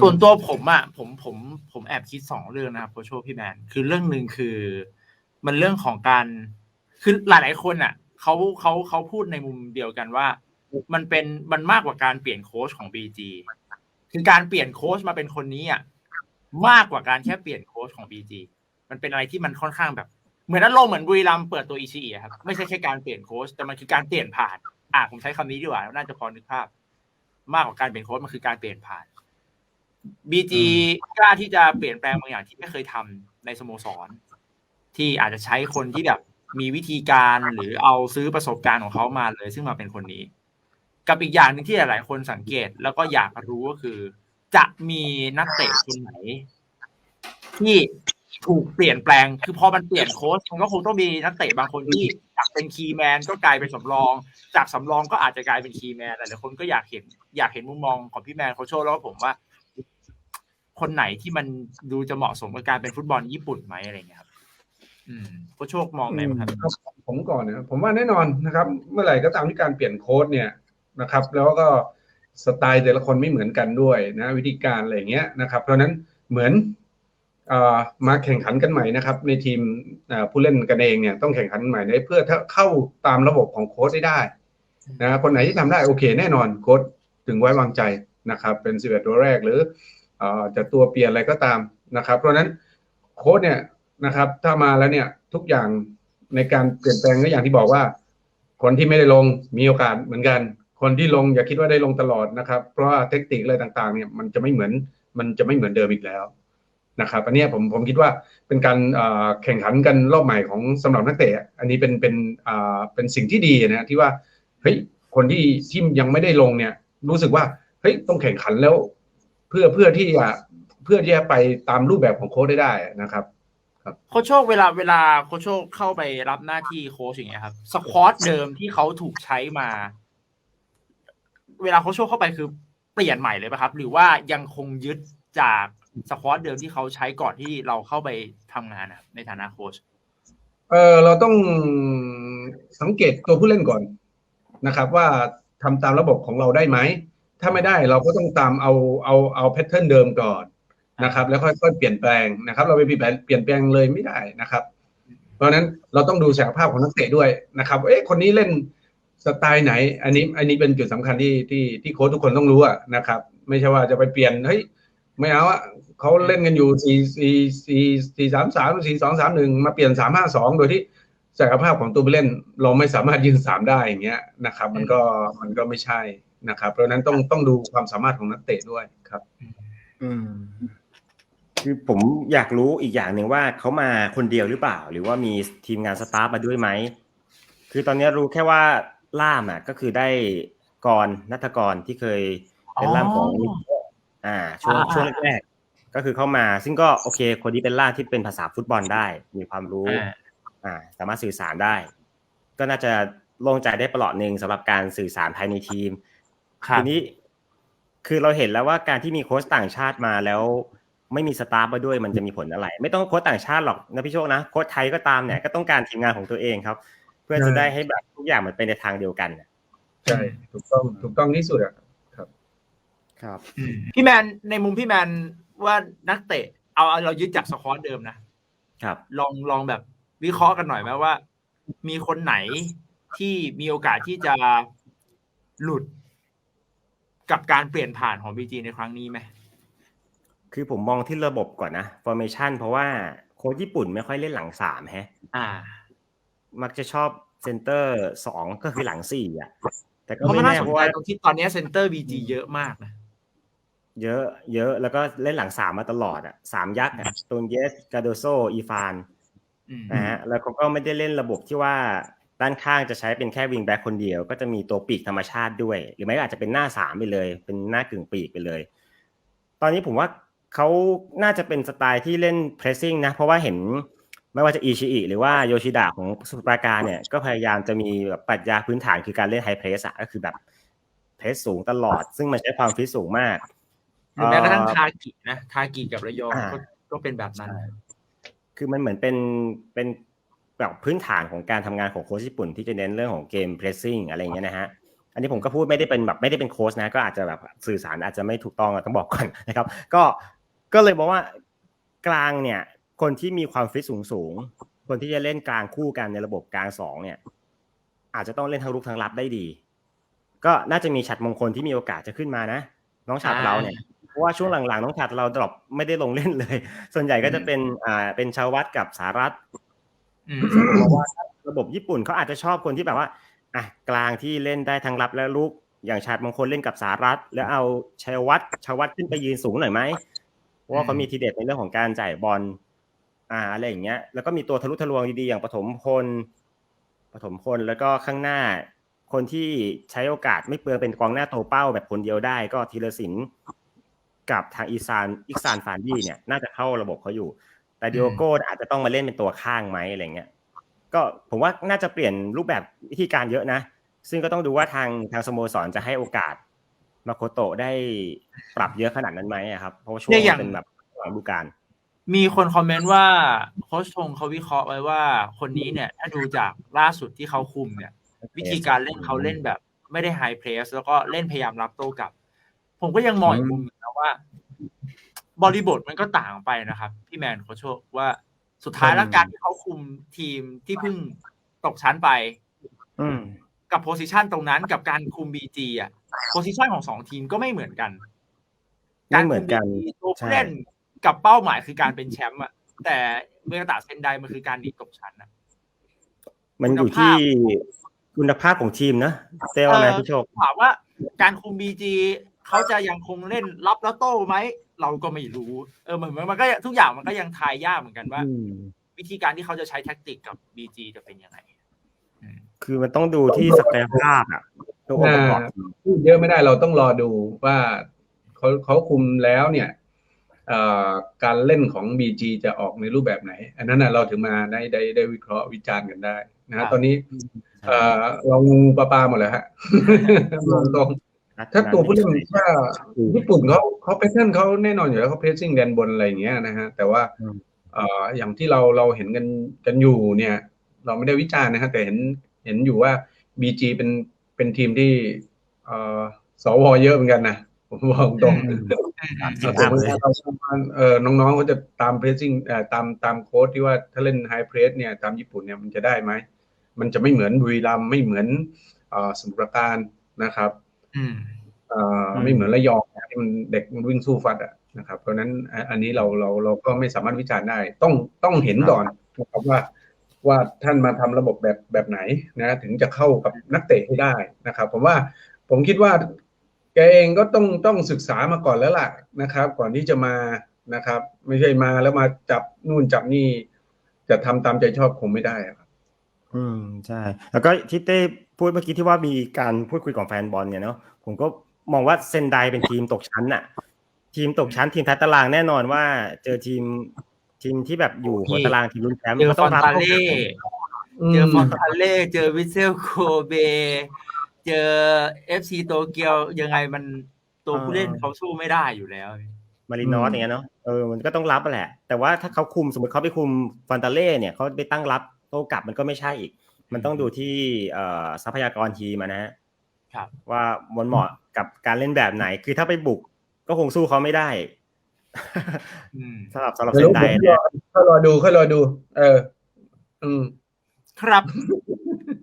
ส่วนตัวผมอะผมผมผมแอบคิดสองเรื่องนะครับโคชโชพี่แมนคือเรื่องหนึ่งคือ มันเรื่องของการคือหลายๆคนอะเขาเขาเขาพูดในมุมเดียวกันว่า มันเป็นมันมากกว่าการเปลี่ยนโค้ชของบีจีคือการเปลี่ยนโค้ชมาเป็นคนนี้อะมากกว่าการแค่เปลี่ยนโค้ชของบีจีมันเป็นอะไรที่มันค่อนข้างแบบ เหมือนอารมณ์เหมือนบุรีรัมเปิดตัวอีชีครับไม่ใช่แค่การเปลี่ยนโค้ชแต่มันคือการเปลี่ยนผ่าน อะผมใช้คำนี้ดีกว่าน่าจะพอนึกภาพ มากกว่าการเปลี่ยนโค้ชมันคือการเปลี่ยนผ่าน บีจีกล้าที่จะเปลี่ยนแปลงบางอย่างที่ไม่เคยทำในสโมสร ที่อาจจะใช้คนที่แบบมีวิธีการหรือเอาซื้อประสบการณ์ของเขามาเลย ซึ่งมาเป็นคนนี้ กับอีกอย่างหนึ่งที่หลายๆคนสังเกตแล้วก็อยากรู้ก็คือ จะมีนักเตะคนไหน ที่ถูกเปลี่ยนแปลง คือพอมันเปลี่ยนโค้ชมันก็คงต้องมีนักเตะบางคนที่จากเป็นคีย์แมนก็กลายเป็นสำรอง จากสำรองก็อาจจะกลายเป็นคีย์แมนหลายๆคนก็อยากเห็น อยากเห็นมุมมองของพี่แมนโคชโชแล้วก็ผมว่า คนไหนที่มันดูจะเหมาะสมกับการเป็นฟุตบอลญี่ปุ่นไหมอะไรเงี้ยครับอืมโคชโชคมองไงบ้างครับผมก่อนนะผมว่าแน่นอนนะครับ เมื่อไหร่ก็ตามที่การเปลี่ยนโค้ดเนี่ยนะครับ แล้วก็สไตล์แต่ละคนไม่เหมือนกันด้วยนะวิธีการอะไรเงี้ยนะครับ เพราะนั้นเหมือนเอ่อมาแข่งขันกันใหม่นะครับ ในทีมผู้เล่นกันเองเนี่ยต้องแข่งขันใหม่ในเพื่อเข้าตามระบบของโค้ชได้ได้นะคนไหนที่ทำได้โอเค แน่นอนโค้ชถึงไว้วางใจนะครับ เป็นสิบเอ็ดตัวแรกหรือ จะตัวเปลี่ยนอะไรก็ตามนะครับ เพราะฉะนั้นโค้ชเนี่ยนะครับถ้ามาแล้วเนี่ยทุกอย่างในการเปลี่ยนแปลงก็อย่างที่บอกว่า คนที่ไม่ได้ลงมีโอกาสเหมือนกัน คนที่ลงอย่าคิดว่าได้ลงตลอดนะครับ เพราะว่าเทคนิคอะไรต่างๆเนี่ยมันจะไม่เหมือนมันจะไม่เหมือนเดิมอีกแล้วนะครับอันนี้ผมผมคิดว่าเป็นการแข่งขันกันรอบใหม่ของสำหรับนักเตะ อันนี้เป็นเป็นอ่าเป็นสิ่งที่ดีนะที่ว่าเฮ้ยคนที่ที่ยังไม่ได้ลงเนี่ยรู้สึกว่าเฮ้ยต้องแข่งขันแล้ว เพื่อเพื่อที่จะเพื่อที่จะไปตามรูปแบบของโค้ชได้ได้นะครับโคชโชคเวลาเวลาโคชโชคเข้าไปรับหน้าที่โค้ชอย่างเงี้ยครับสควอตเดิมที่เขาถูกใช้มา เวลาโคชโชคเข้าไปคือเปลี่ยนใหม่เลยป่ะครับ หรือว่ายังคงยึดจากสควอตเดิมที่เขาใช้ก่อนที่เราเข้าไปทำงานอะในฐานะโค้ชเออเราต้องสังเกตตัวผู้เล่นก่อนนะครับ ว่าทำตามระบบของเราได้ไหม ถ้าไม่ได้เราก็ต้องตามเอาเอาเอาแพทเทิร์นเดิมก่อนนะครับ แล้วค่อยๆเปลี่ยนแปลงนะครับ เราไปเปลี่ยนแปลงเปลี่ยนแปลงเลยไม่ได้นะครับ เพราะนั้นเราต้องดูศักยภาพของนักเตะด้วยนะครับเอ๊ะคนนี้เล่นสไตล์ไหน อันนี้อันนี้เป็นจุดสำคัญที่ที่ที่โค้ชทุกคนต้องรู้อะนะครับ ไม่ใช่ว่าจะไปเปลี่ยนเฮ้ยไม่เอาอะเขาเล่นกันอยู่สี่สี่สี่สี่สามสามสี่สองสามหนึ่งมาเปลี่ยนสามห้าสองโดยที่ศักยภาพของตัวผู้เล่น เราไม่สามารถยืนสามได้อย่างเงี้ยนะครับ มันก็มันก็ไม่ใช่ นะครับ เพราะฉะนั้นต้องต้องดูความสามารถของนักเตะด้วยครับ อืมคือผมอยากรู้อีกอย่างหนึ่งว่าเขามาคนเดียวหรือเปล่า หรือว่ามีทีมงานสตาฟมาด้วยไหมคือตอนนี้รู้แค่ว่าล่ามอะก็คือได้กรนัทกรที่เคยเป็นล่ามของอ่าช่วงอ่าช่วงแรกๆก็คือเข้ามา ซึ่งก็โอเค คนนี้เป็นล่ามที่เป็นภาษาฟุตบอลได้ มีความรู้อ่าอ่า สามารถสื่อสารได้ ก็น่าจะโล่งใจได้ประหลอดหนึ่งสำหรับการสื่อสารภายในทีมครับ ทีนี้คือเราเห็นแล้วว่าการที่มีโค้ชต่างชาติมาแล้ว ไม่มีสตาฟมาด้วยมันจะมีผลอะไร ไม่ต้องโค้ชต่างชาติหรอกนะพี่โชคนะโค้ชไทยก็ตามเนี่ยก็ต้องการทีมงานของตัวเองครับ เพื่อจะได้ให้แบบทุกอย่างมันไปในทางเดียวกันน่ะใช่ถูกต้องถูกต้องที่สุดอะครับพี่แมนในมุมพี่แมนว่านักเตะเอาเอาเรายึดจากสควอตเดิมนะครับ ลองลองแบบวิเคราะห์กันหน่อยไหมว่า มีคนไหนที่มีโอกาสที่จะหลุด กับการเปลี่ยนผ่านของบีจีในครั้งนี้ไหมคือผมมองที่ระบบก่อนนะ formation เพราะว่าโค้ชญี่ปุ่นไม่ค่อยเล่นหลังสามแฮะ อ่า มักจะชอบเซนเตอร์สองก็คือหลังสี่อะ แต่ก็เพราะไม่มันน่าแน่สนเพราะใจว่าตรงที่ตอนนี้เซนเตอร์บีจีเยอะมากนะ เยอะ เยอะแล้วก็เล่นหลังสามมาตลอดอะสามยักษ์อะตูนเยสกาโดโซอีฟาน อืมนะฮะแล้วเขาก็ไม่ได้เล่นระบบที่ว่า ด้านข้างจะใช้เป็นแค่วิงแบ็คคนเดียว ก็จะมีตัวปีกธรรมชาติด้วย หรือไม่ก็อาจจะเป็นหน้าสามไปเลย เป็นหน้ากึ่งปีกไปเลย ตอนนี้ผมว่าเขาน่าจะเป็นสไตล์ที่เล่น pressing นะ เพราะว่าเห็นไม่ว่าจะอิชิอิหรือว่าโยชิดะของสมุทรปราการเนี่ย ก็พยายามจะมีแบบปรัชญาพื้นฐานคือการเล่นไฮเพรสอะก็คือแบบเพรสสูงตลอด ซึ่งมันใช้ความฟิตสูงมากหรือแม้กระทั่งเอ่อทากินะทากิกับระยองอ่าก็ก็เป็นแบบนั้น คือมันเหมือนเป็นเป็น แบบพื้นฐานของการทำงานของโค้ชญี่ปุ่นที่จะเน้นเรื่องของเกมเพรสซิ่งอะไรอย่างเงี้ยนะฮะอันนี้ผมก็พูดไม่ได้เป็นแบบไม่ได้เป็นโค้ชนะก็อาจจะแบบสื่อสารอาจจะไม่ถูกต้องอะต้องบอกก่อนนะครับ ก็ก็เลยบอกว่ากลางเนี่ย คนที่มีความฟิตสูงสูงๆคนที่จะเล่นกลางคู่กันในระบบกลางสองเนี่ย อาจจะต้องเล่นทั้งรุกทั้งรับได้ดี ก็น่าจะมีฉัดมงคลที่มีโอกาสจะขึ้นมานะ น้องฉัดเราเนี่ยเพราะว่าช่วงหลังๆ น้องฉัดเราดรอปไม่ได้ลงเล่นเลย ส่วนใหญ่ก็จะเป็นอ่าเป็นชาววัดกับสารัตอืม เพราะว่าระบบญี่ปุ่นเขาอาจจะชอบคนที่แบบว่าอะกลางที่เล่นได้ทั้งรับและลุกอย่างชาติมงคลเล่นกับสารัตแล้วเอาชัยวัฒน์ชยวัฒน์ขึ้นไปยืนสูงหน่อยไหมเพราะว่าเขามีทีเด็ดในเรื่องของการจ่ายบอลอ่าอะไรอย่างเงี้ย แล้วก็มีตัวทะลุทะลวงดีๆอย่างปฐมพลปฐมพลแล้วก็ข้างหน้า คนที่ใช้โอกาสไม่เปลืองเป็นกองหน้าโตวเป้าแบบคนเดียวได้ ก็ธีรศิลป์กับทางอีซานอิกซานฟานดี้เนี่ย น่าจะเข้าระบบเขาอยู่ แต่ดิโอโก้อาจจะต้องมาเล่นเป็นตัวข้างไหมอะไรเงี้ยก็ผมว่าน่าจะเปลี่ยนรูปแบบวิธีการเยอะนะ ซึ่งก็ต้องดูว่าทางทางสโมสรจะให้โอกาสมาโคโตะได้ปรับเยอะขนาดนั้นไหมอะครับ เพราะว่าช่วงเนี่ยอย่างเป็นแบบหลังฤดูกาลมีคนคอมเมนต์ว่าโค้ชชงเขาวิเคราะห์ไว้ว่า คนนี้เนี่ย ถ้าดูจากล่าสุดที่เขาคุมเนี่ย วิธีการเล่นเขาเล่นแบบ ไม่ได้ไฮเพรสแล้วก็เล่นพยายามรับโต้กลับ ผมก็ยังมองอีกมุมหนึงนะว่า บริบทมันก็ต่างไปนะครับ พี่แมนโคชโชคว่าสุดท้ายแล้วการที่เขาคุมทีมที่เพิ่งตกชั้นไป อืมกับโพสิชันตรงนั้นกับการคุมบีจีอะโพสิชันของสองทีมก็ไม่เหมือนกันไม่เหมือนกันารคุ BG ตัวใช่ผู้เล่นกับเป้าหมายคือการเป็นแชมป์อะแต่เมื่อตาเซนไดมันคือการหนีตกชั้นอะมันอยู่ที่คุณภาพของทีมนะเต้ว่าไหมพี่โชคถามว่าการคุมบีจีเขาจะยังคงเล่นรับแล้วโต้ไหม เราก็ไม่รู้ เออเหมือนมันก็ทุกอย่างมันก็ยังทายยากเหมือนกันว่าอืมวิธีการที่เขาจะใช้แท็กติกกับบีจีจะเป็นยังไงอืมคือมันต้องดูที่ศักยภาพอะตัวองค์ประกอบทีมพูดเยอะไม่ได้เราต้องรอดูว่าเขาเขาคุมแล้วเนี่ยเอ่อการเล่นของ BG จะออกในรูปแบบไหน อันนั้นนะเราถึงมาได้ได้ได้วิเคราะห์วิจารณ์กันได้นะฮะตอนนี้เอ่อเรางูปลาปลาหมดเลยฮะมองตรง ถ้าตัวผู้เล่นถ้าญี่ปุ่นเขาเขาแพทเทิร์นเขาแน่นอนอยู่แล้วเขาเพรสซิ่งแดนบนอะไรอย่างเงี้ยนะฮะแต่ว่าอืมเอ่ออย่างที่เราเราเห็นกันกันอยู่เนี่ย เราไม่ได้วิจารณ์นะฮะแต่เห็นเห็นอยู่ว่า BG เป็นเป็นทีมที่เอ่อสวเยอะเหมือนกันนะผมบอกตรงอืมเราสมมติว่าเราเออน้องๆเขาจะตามเพรสซิ่งเอ่อตามตามโค้ดที่ว่าถ้าเล่นไฮเพรสเนี่ยตามญี่ปุ่นเนี่ยมันจะได้ไหม มันจะไม่เหมือนบุรีรัมย์ไม่เหมือนเอ่อสมุทรปราการนะครับอืมเอ่ออืม ไม่เหมือนระยองนะที่มันเด็กมันวิ่งสู้ฟัดอะนะครับเพราะฉะนั้นอะอันนี้เราเราเราก็ไม่สามารถวิจารณ์ได้ ต้องต้องเห็นก่อนนะครับว่าว่าท่านมาทำระบบแบบแบบไหนนะถึงจะเข้ากับนักเตะให้ได้นะครับผมว่าผมคิดว่าแกเองก็ต้องต้องศึกษามาก่อนแล้วล่ะนะครับ ก่อนที่จะมานะครับ ไม่ใช่มาแล้วมาจับนู่นจับนี่จะทำตามใจชอบคงไม่ได้อะครับ อืมใช่ แล้วก็ที่เต้ พูดเมื่อกี้ที่ว่ามีการพูดคุยของแฟนบอลเนี่ยเนาะผมก็มองว่าเซนไดเป็นทีมตกชั้นน่ะทีมตกชั้นทีมท้ายตารางแน่นอนว่า เจอทีมทีมที่แบบอยู่หัวตารางทีมลุ้นแชมป์เจอก็ฟต้อองนรับตาเล่เจอฟอนตาเล่เจอวิเซลโคเบ เจอเอฟซีโตเกียวยังไงมันตัวผู้เล่นเขาสู้ไม่ได้อยู่แล้ว มารินอสอย่างเงี้ยเนาะเออมันก็ต้องรับอะแหละ แต่ว่าถ้าเขาคุมสมมติเขาไปคุมฟอนตาเล่เนี่ยเขาไปตั้งรับโต้กลับมันก็ไม่ใช่อีก มันต้องดูที่เอ่อทรัพยากรทีมอะนะฮะครับว่ามันเหมาะกับการเล่นแบบไหน คือถ้าไปบุกก็คงสู้เขาไม่ได้อืมสำหรับสำหรับไม่เซรู้นไดผมเนี่ยค่อยรอดูค่อยรอดู เออ อืม ครับ